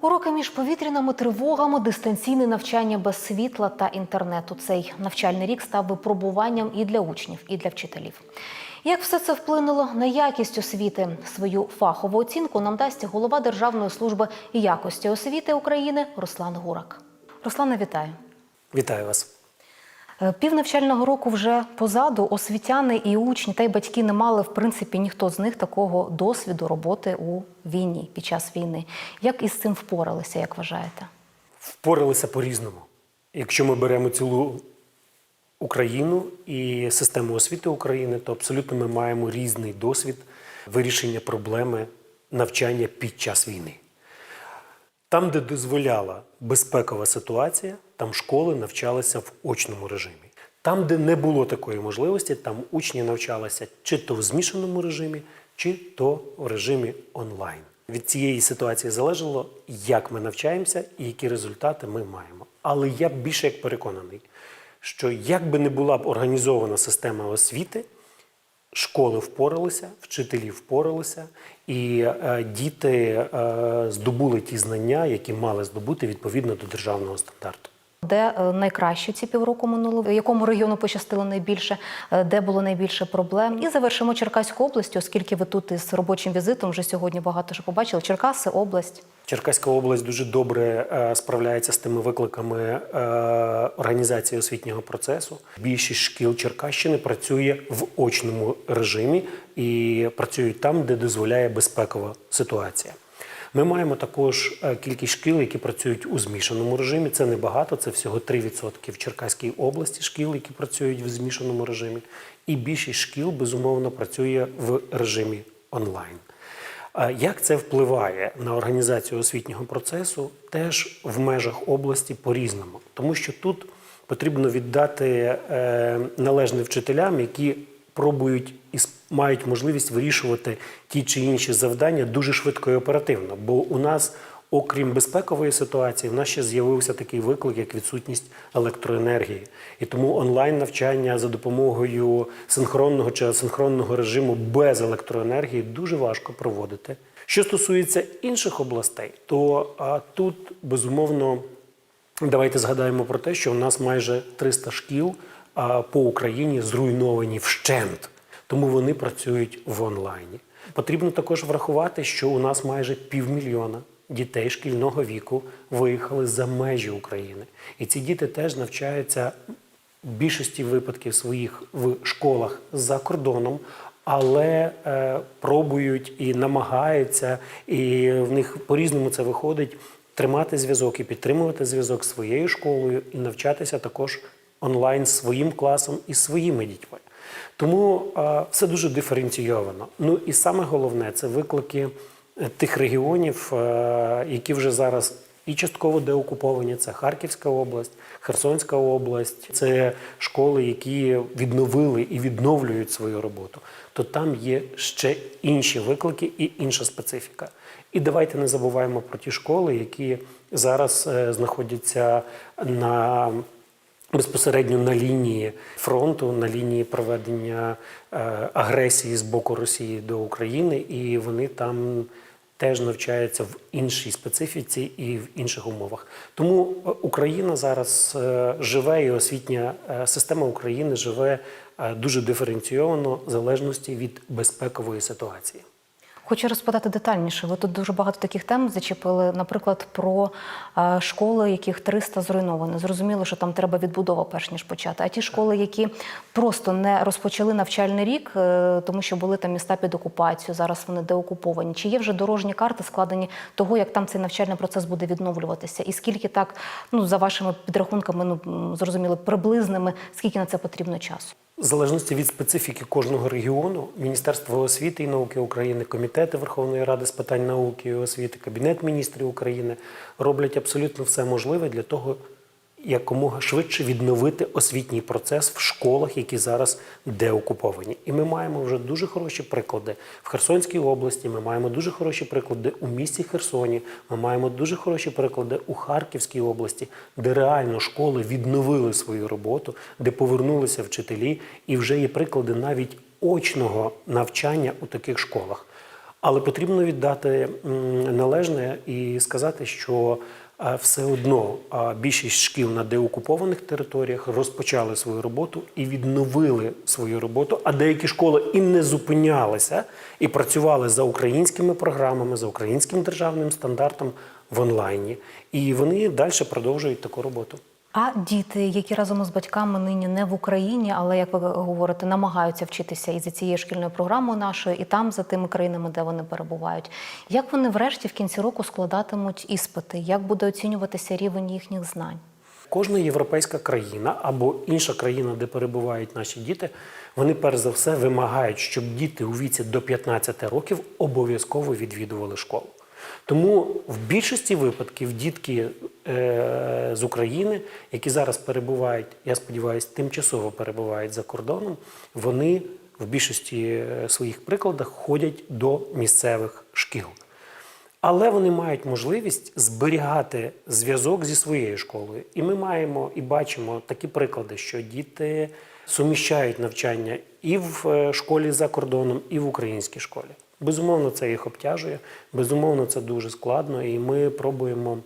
Уроки між повітряними тривогами, дистанційне навчання без світла та інтернету. Цей навчальний рік став випробуванням і для учнів, і для вчителів. Як все це вплинуло на якість освіти? Свою фахову оцінку нам дасть голова Державної служби якості освіти України Руслан Гурак. Руслане, вітаю. Вітаю вас. Е, Пів навчального року вже позаду освітяни і учні та й батьки не мали, в принципі, ніхто з них такого досвіду роботи у війні під час війни. Як із цим впоралися, як вважаєте? Впоралися по-різному. Якщо ми беремо цілу Україну і систему освіти України, то абсолютно ми маємо різний досвід вирішення проблеми навчання під час війни. Там, де дозволяла безпекова ситуація, там школи навчалися в очному режимі. Там, де не було такої можливості, там учні навчалися чи то в змішаному режимі, чи то в режимі онлайн. Від цієї ситуації залежало, як ми навчаємося і які результати ми маємо. Але я більше як переконаний, що як би не була б організована система освіти, Школи впоралися, вчителі впоралися, і е, діти е, здобули ті знання, які мали здобути відповідно до державного стандарту. Де е, найкраще ці півроку минуло, якому регіону пощастило найбільше, е, де було найбільше проблем. І завершимо Черкаську область, оскільки ви тут із робочим візитом вже сьогодні багато що побачили. Черкаси, область. Черкаська область дуже добре е, справляється з тими викликами організації освітнього процесу. Більшість шкіл Черкащини працює в очному режимі і працюють там, де дозволяє безпекова ситуація. Ми маємо також е, кількість шкіл, які працюють у змішаному режимі. Це небагато, це всього 3% в Черкаській області шкіл, які працюють в змішаному режимі. І більшість шкіл, безумовно, працює в режимі онлайн. Як це впливає на організацію освітнього процесу, теж в межах області по-різному, тому що тут потрібно віддати е, належне вчителям, які пробують і мають можливість вирішувати ті чи інші завдання дуже швидко і оперативно. Бо у нас, окрім безпекової ситуації, в нас ще з'явився такий виклик, як відсутність електроенергії. І тому онлайн навчання за допомогою синхронного чи асинхронного режиму без електроенергії дуже важко проводити. Що стосується інших областей, то а, тут безумовно Давайте згадаємо про те, що у нас майже 300 шкіл по Україні зруйновані вщент, тому вони працюють в онлайні. Потрібно також врахувати, що у нас майже півмільйона дітей шкільного віку виїхали за межі України, і ці діти теж навчаються в більшості випадків своїх в школах за кордоном. Але е, пробують і намагаються, і в них по-різному це виходить тримати зв'язок і підтримувати зв'язок з своєю школою і навчатися також онлайн своїм класом і своїми дітьми. Тому е, все дуже диференційовано. Ну і саме головне це виклики е, тих регіонів, е, які вже зараз і частково деокуповані. Це Харківська область, Херсонська область, це школи, які відновили і відновлюють свою роботу. То там є ще інші виклики і інша специфіка. І давайте не забуваємо про ті школи, які зараз е, знаходяться на безпосередньо на лінії фронту, на лінії проведення е, агресії з боку Росії до України, і вони там теж навчаються в іншій специфіці і в інших умовах. Тому е, Україна зараз е, живе, і освітня система України живе дуже диференційовано в залежності від безпекової ситуації. Хочу розпитати детальніше. Ви тут дуже багато таких тем зачепили, наприклад, про е, школи, яких 300 зруйновані. Зрозуміло, що там треба відбудова, перш ніж почати. А ті школи, які просто не розпочали навчальний рік, е, тому що були там міста під окупацією, зараз вони деокуповані. Чи є вже дорожні карти складені того, як там цей навчальний процес буде відновлюватися? І скільки так, ну за вашими підрахунками, ну зрозуміло, приблизними, скільки на це потрібно часу? В залежності від специфіки кожного регіону, Міністерство освіти і науки України, комітети Верховної Ради з питань науки і освіти, Кабінет міністрів України роблять абсолютно все можливе для того, якомога швидше відновити освітній процес в школах, які зараз деокуповані. І ми маємо вже дуже хороші приклади в Херсонській області. Ми маємо дуже хороші приклади у місті Херсоні. Ми маємо дуже хороші приклади у Харківській області, де реально школи відновили свою роботу, де повернулися вчителі, і вже є приклади навіть очного навчання у таких школах. Але потрібно віддати належне і сказати, що все одно більшість шкіл на деокупованих територіях розпочали свою роботу і відновили свою роботу. А деякі школи і не зупинялися і працювали за українськими програмами, за українським державним стандартом в онлайні. І вони далі продовжують таку роботу. А діти, які разом із батьками нині не в Україні, але як ви говорите, намагаються вчитися і за цією шкільною програмою нашою, і там за тими країнами, де вони перебувають. Як вони врешті в кінці року складатимуть іспити? Як буде оцінюватися рівень їхніх знань? Кожна європейська країна або інша країна, де перебувають наші діти, вони перш за все вимагають, щоб діти у віці до 15 років обов'язково відвідували школу. Тому в більшості випадків дітки е, з України, які зараз перебувають, я сподіваюся, тимчасово перебувають за кордоном, вони в більшості е, своїх прикладах ходять до місцевих шкіл. Але вони мають можливість зберігати зв'язок зі своєю школою. І ми маємо і бачимо такі приклади, що діти суміщають навчання і в е, школі за кордоном, і в українській школі. Безумовно, це їх обтяжує, безумовно, це дуже складно, і ми пробуємо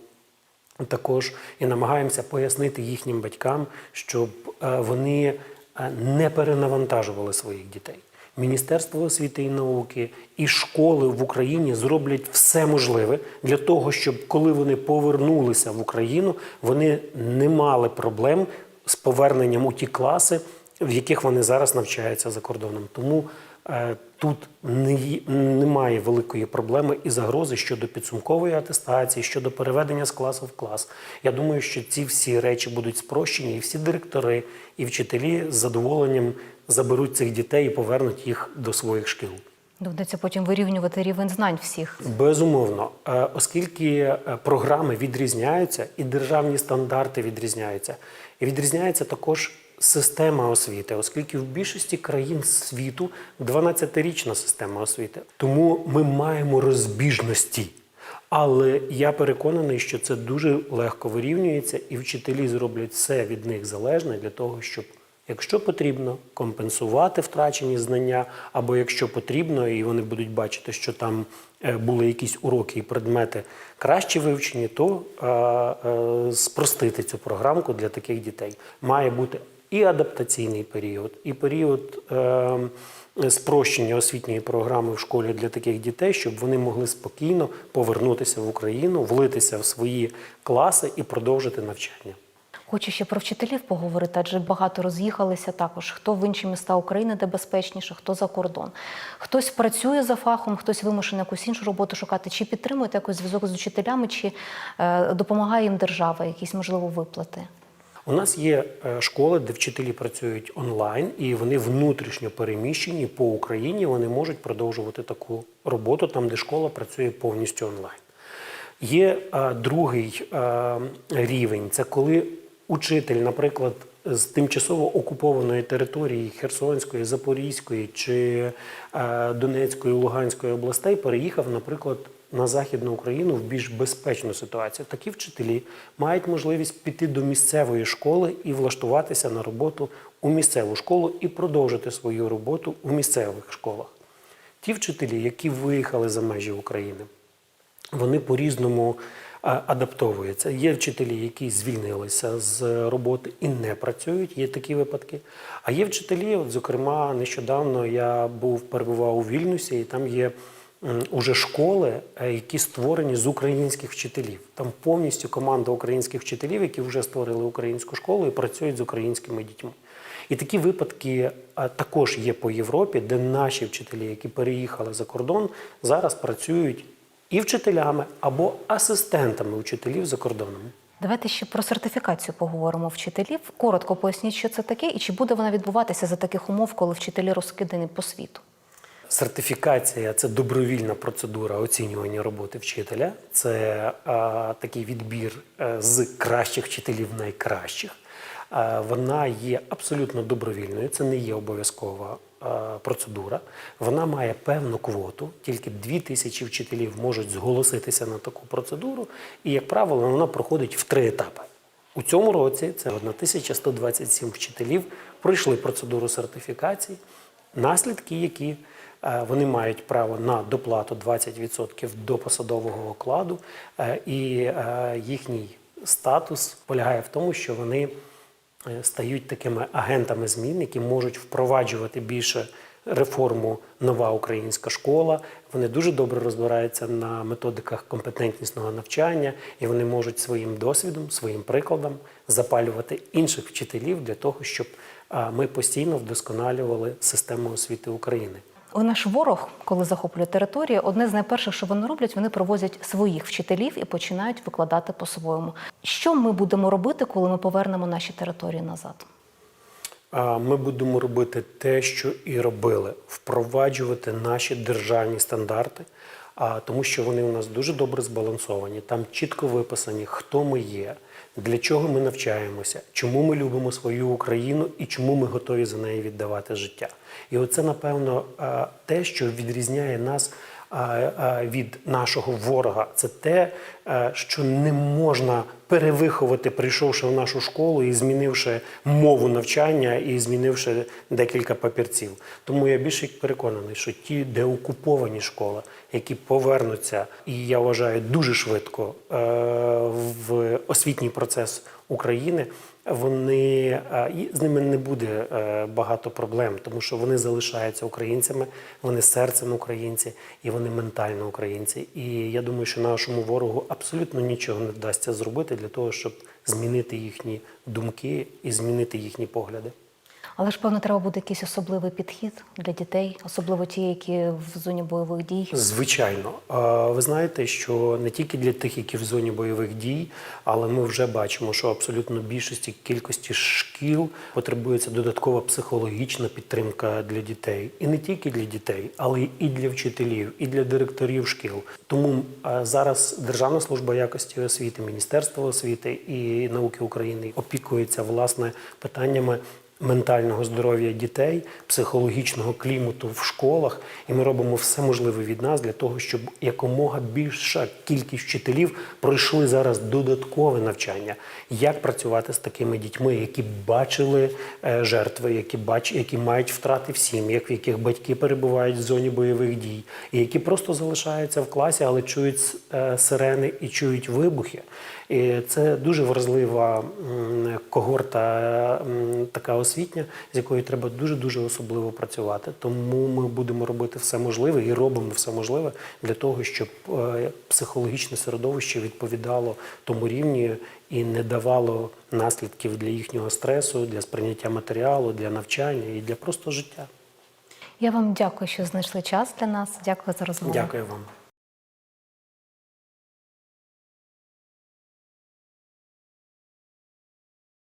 також і намагаємося пояснити їхнім батькам, щоб е, вони е, не перенавантажували своїх дітей. Міністерство освіти і науки і школи в Україні зроблять все можливе для того, щоб коли вони повернулися в Україну, вони не мали проблем з поверненням у ті класи, в яких вони зараз навчаються за кордоном. Тому тут немає великої проблеми і загрози щодо підсумкової атестації, щодо переведення з класу в клас. Я думаю, що ці всі речі будуть спрощені, і всі директори і вчителі з задоволенням заберуть цих дітей і повернуть їх до своїх шкіл. Доведеться потім вирівнювати рівень знань всіх. Безумовно, Е, оскільки е, програми відрізняються і державні стандарти відрізняються, і відрізняється також система освіти, оскільки в більшості країн світу 12-річна система освіти. Тому ми маємо розбіжності. Але я переконаний, що це дуже легко вирівнюється, і вчителі зроблять все від них залежне для того, щоб, якщо потрібно, компенсувати втрачені знання, або якщо потрібно, і вони будуть бачити, що там е, були якісь уроки і предмети краще вивчені, то е, е, спростити цю програмку для таких дітей. Має бути і адаптаційний період, і період. Е, спрощення освітньої програми в школі для таких дітей, щоб вони могли спокійно повернутися в Україну, влитися в свої класи і продовжити навчання. Хочу ще про вчителів поговорити, адже багато роз'їхалися також. Хто в інші міста України, де безпечніше, хто за кордон. Хтось працює за фахом, хтось вимушений якусь іншу роботу шукати. Чи підтримуєте якийсь зв'язок з учителями, чи е, допомагає їм держава, якісь можливо виплати? У нас є е, школи, де вчителі працюють онлайн, і вони внутрішньо переміщені по Україні. Вони можуть продовжувати таку роботу там, де школа працює повністю онлайн. Є е, другий е, рівень це коли учитель, наприклад, з тимчасово окупованої території Херсонської, Запорізької чи е, Донецької, Луганської областей переїхав, наприклад, на Західну Україну в більш безпечну ситуацію. Такі вчителі мають можливість піти до місцевої школи і влаштуватися на роботу у місцеву школу і продовжити свою роботу у місцевих школах. Ті вчителі, які виїхали за межі України, вони по-різному адаптовуються. Є вчителі, які звільнилися з роботи і не працюють, є такі випадки. А є вчителі, от, зокрема, нещодавно я був перебував у Вільнюсі, і там є уже школи, е, які створені з українських вчителів. Там повністю команда українських вчителів, які вже створили українську школу і працюють з українськими дітьми. І такі випадки також є по Європі, де наші вчителі, які переїхали за кордон, зараз працюють і вчителями або асистентами вчителів за кордоном. Давайте ще про сертифікацію поговоримо вчителів. Коротко поясніть, що це таке, і чи буде вона відбуватися за таких умов, коли вчителі розкидані по світу. Сертифікація це добровільна процедура оцінювання роботи вчителя. Це а, такий відбір е, з кращих вчителів найкращих. А, вона є абсолютно добровільною, це не є обов'язкова процедура. Вона має певну квоту, тільки дві тисячі вчителів можуть зголоситися на таку процедуру, і, як правило, вона проходить в три етапи. У цьому році це 1127 вчителів пройшли процедуру сертифікації, наслідки, які Вони мають право на доплату 20% до посадового окладу, е, і е, їхній статус полягає в тому, що вони е, стають такими агентами змін, які можуть впроваджувати більше реформу нова українська школа. Вони дуже добре розбираються на методиках компетентнісного навчання, і вони можуть своїм досвідом, своїм прикладом запалювати інших вчителів для того, щоб ми постійно вдосконалювали систему освіти України. У Наш ворог, коли захоплює територію, одне з найперших, що вони роблять, вони привозять своїх вчителів і починають викладати по-своєму. Що ми будемо робити, коли ми повернемо наші території назад? Ми будемо робити те, що і робили: впроваджувати наші державні стандарти, а тому що вони у нас дуже добре збалансовані. Там чітко виписані, хто ми є, для чого ми навчаємося, чому ми любимо свою Україну і чому ми готові за неї віддавати життя. І оце, напевно, те, що відрізняє нас від нашого ворога. Це те, е, що не можна перевиховати, прийшовши в нашу школу і змінивши мову навчання і змінивши декілька папірців. Тому я більше переконаний, що ті деокуповані школи, які повернуться, і я вважаю дуже швидко е, в освітній процес України. Вони е, і з ними не буде е, багато проблем, тому що вони залишаються українцями, вони серцем українці і вони ментально українці. І я думаю, що нашому ворогу абсолютно нічого не вдасться зробити для того, щоб змінити їхні думки і змінити їхні погляди. Але ж певно, треба буде якийсь особливий підхід для дітей, особливо ті, які в зоні бойових дій. Звичайно, ви знаєте, що не тільки для тих, які в зоні бойових дій, але ми вже бачимо, що абсолютно більшості кількості шкіл потребується додаткова психологічна підтримка для дітей, і не тільки для дітей, але і для вчителів, і для директорів шкіл. Тому зараз Державна служба якості освіти, Міністерство освіти і науки України опікується власне питаннями ментального здоров'я дітей, психологічного клімату в школах, і ми робимо все можливе від нас для того, щоб якомога більша кількість вчителів пройшли зараз додаткове навчання, як працювати з такими дітьми, які бачили е, жертви, які бач, які мають втрати в сім'ях, в яких батьки перебувають в зоні бойових дій, і які просто залишаються в класі, але чують е, сирени і чують вибухи. І це дуже вразлива когорта така освітня, з якою треба дуже дуже особливо працювати. Тому ми будемо робити все можливе і робимо все можливе для того, щоб е, психологічне середовище відповідало тому рівню і не давало наслідків для їхнього стресу, для сприйняття матеріалу, для навчання і для просто життя. Я вам дякую, що знайшли час для нас. Дякую за розмову. Дякую вам.